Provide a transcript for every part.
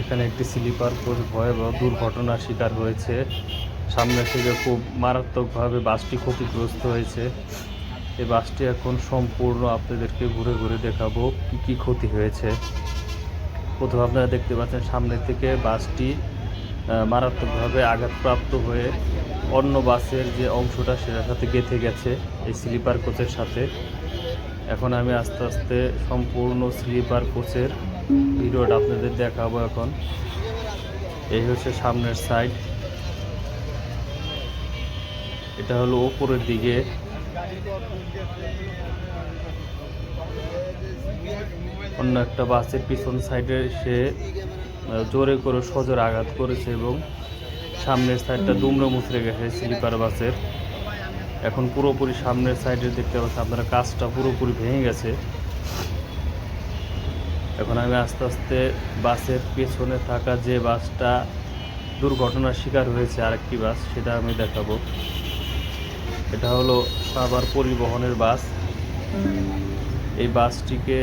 এখানে একটি sleeper coach ভয়াবহ দুর্ঘটনার শিকার হয়েছে। সামনে থেকে খুব মারাত্মকভাবে বাসটি ক্ষতিগ্রস্ত হয়েছে। এই বাসটি এখন সম্পূর্ণ আপনাদেরকে ঘুরে ঘুরে দেখাবো কি কি ক্ষতি হয়েছে। প্রথমে আপনারা দেখতে পাচ্ছেন সামনে থেকে বাসটি মারাত্মকভাবে আঘাতপ্রাপ্ত হয়ে অন্য বাসের যে অংশটা সেটার সাথে গেঁথে গেছে এই স্লিপার কোচের সাথে। এখন আমি আস্তে আস্তে সম্পূর্ণ স্লিপার কোচের ভিডিওটা আপনাদের দেখাবো এখন। এই হচ্ছে সামনের সাইড এটা হলো ওপরের দিকে। অন্য একটা বাসের পিছন সাইডে সে জোরে করে সজোরে আঘাত করেছে এবং সামনের সাইডটা দুমড়ে মুচড়ে গেছে স্লিপার বাসের। এখন পুরোপুরি সামনের সাইডে দেখতে পাচ্ছেন, আপনারা কাজটা পুরোপুরি ভেঙে গেছে। এখন আমি আস্তে আস্তে বাসের পেছনে থাকা যে বাসটা দুর্ঘটনার শিকার হয়েছে আরেকটি বাস, সেটা আমি দেখাবো। এটা হলো সাভার পরিবহনের বাস। এই বাসটিকে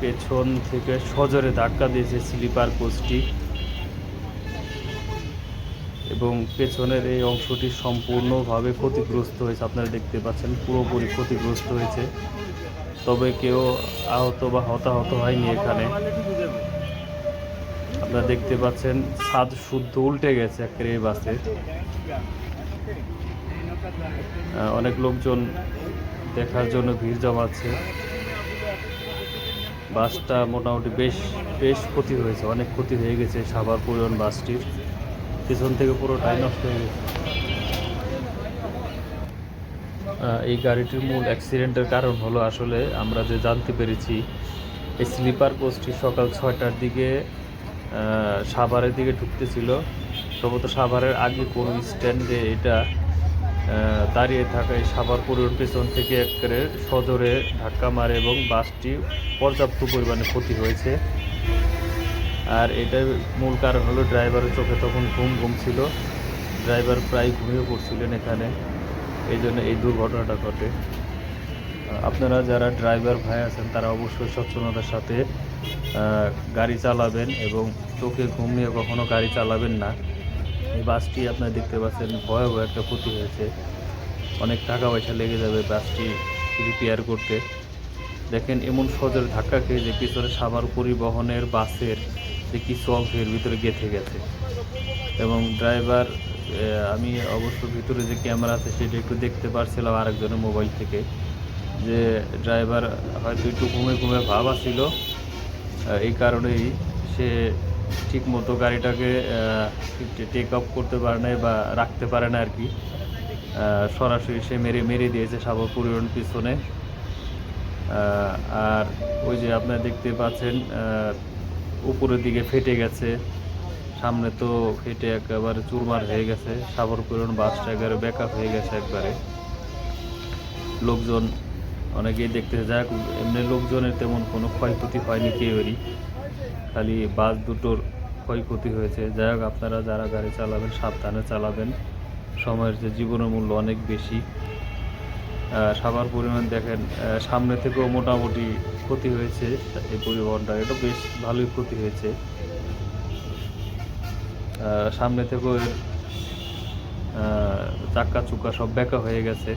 পেছন থেকে সজোরে ধাক্কা দিয়েছে স্লিপার কোচটি এবং পেছনের এই অংশটি সম্পূর্ণভাবে ক্ষতিগ্রস্ত হয়েছে। আপনারা দেখতে পাচ্ছেন পুরোপুরি ক্ষতিগ্রস্ত হয়েছে। তবে কেউ আহত বা হতাহত হয়নি এখানে। আপনারা দেখতে পাচ্ছেন ছাদ শুদ্ধ উল্টে গেছে একেবারে এই বাসে। আহ, অনেক লোকজন দেখার জন্য ভিড় জমাচ্ছে। বাসটা মোটামুটি বেশ বেশ ক্ষতি হয়েছে অনেক ক্ষতি হয়ে গেছে সাভার পরিবহন বাসটির। পেছন থেকে পুরোটাই নষ্ট হয়ে গেছে। এই গাড়িটির মূল অ্যাক্সিডেন্টের কারণ হলো আসলে আমরা যে জানতে পেরেছি, এই স্লিপার কোচটি সকাল ছয়টার দিকে সাভারের দিকে ঢুকতেছিল। সম্ভবত সাভারের আগে কোনো স্ট্যান্ডে এটা দাঁড়িয়ে থাকা এই সাভার পরিবহন পেছন থেকে একেবারে সজোরে ধাক্কা মারে এবং বাসটি পর্যাপ্ত পরিমাণে ক্ষতি হয়েছে। আর এটার মূল কারণ হলো ড্রাইভারের চোখে তখন ঘুম ঘুম ছিল। ড্রাইভার প্রায় ঘুমিয়ে পড়ছিলেন এখানে। এই জন্য এই দুর্ঘটনাটা ঘটে। আপনারা যারা ড্রাইভার ভাই আছেন, তারা অবশ্যই সচেতনতার সাথে গাড়ি চালাবেন এবং চোখে ঘুম নিয়ে কখনো গাড়ি চালাবেন না। এই বাসটি আপনারা দেখতে পাচ্ছেন, ভয়াবহ একটা ক্ষতি হয়েছে। অনেক টাকা পয়সা লেগে যাবে বাসটি রিপেয়ার করতে। দেখেন, এমন সজোরে ধাক্কা খেয়ে যে পিছনে সাভার পরিবহনের বাসের যে কিছু অংশ এর ভিতরে গেঁথে গেছে। এবং ড্রাইভার আমি অবশ্য ভিতরে যে ক্যামেরা আছে সেটা একটু দেখতে পারছিলাম আরেকজনের মোবাইল থেকে, যে ড্রাইভার হয়তো একটু ঘুমে ঘুমে ভাব আসছিল এই কারণেই সে ঠিক মতো গাড়িটাকে টেক আপ করতে পারে না বা রাখতে পারে না আর কি সরাসরি সে মেরে মেরে দিয়েছে সাভার পরিবহন পিছনে। আর ওই যে আপনারা দেখতে পাচ্ছেন উপরের দিকে ফেটে গেছে। সামনে তো ফেটে একেবারে চুরমার হয়ে গেছে। সাভার পরিবহন বাসটা একেবারে ব্যাকআপ হয়ে গেছে একবারে। লোকজন অনেকেই দেখতে যাক, এমনি লোকজনের তেমন কোনো ক্ষয়ক্ষতি হয়নি কেউরই খালি বাস দুটোর ক্ষয়ক্ষতি হয়েছে। যাই হোক, আপনারা যারা গাড়ি চালাবেন, সাবধানে চালাবেন। সময়ের যে জীবনের মূল্য অনেক বেশি। সাভার পরিমাণ দেখেন সামনে থেকেও মোটামুটি ক্ষতি হয়েছে। এই পরিবহনটা এটা বেশ ভালোই ক্ষতি হয়েছে। সামনে থেকেও এর চাক্কা চুক্কা সব বেঁকা হয়ে গেছে।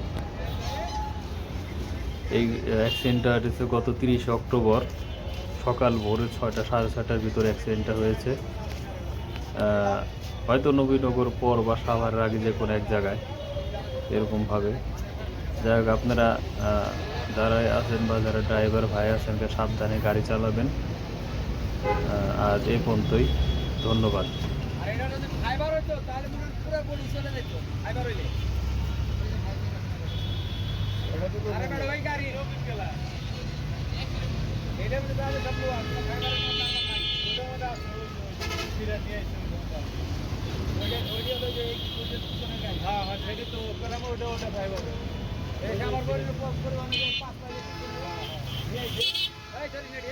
এই অ্যাক্সিডেন্টটা হচ্ছে গত তিরিশে অক্টোবর। সকাল ভোরে ছয়টা, সাড়ে ছয়টার ভিতরে অ্যাক্সিডেন্টটা হয়েছে। হয়তো নবীনগর পর বা সাভারের আগে যে কোনো এক জায়গায় এরকমভাবে যাই হোক, আপনারা যারা আছেন বা যারা ড্রাইভার ভাই আছেন, সাবধানে গাড়ি চালাবেন। আজ এই পর্যন্তই। ধন্যবাদ। আর যদি ফাইবার হইতো, তাহলে মনে হয় পুরো বডি চলে যেত, ফাইবার হইলে। আরে ম্যাডাম ওই গাড়ি এটা মধ্যে তাহলে সব লোক আছে ফাইবারের মধ্যে আমরা নাই। ওটা মধ্যে আছে ফিরে নিয়ে এসে ওইটা ওইটা হলো যে এই কুচের পিছনে গাড়ি। হ্যাঁ হ্যাঁ সেটা তো ওটা ওটা ওটা ফাইবার এই আমার বড় পাঁচ পাঁচ নিয়ে এসে এই চলি নেড়ি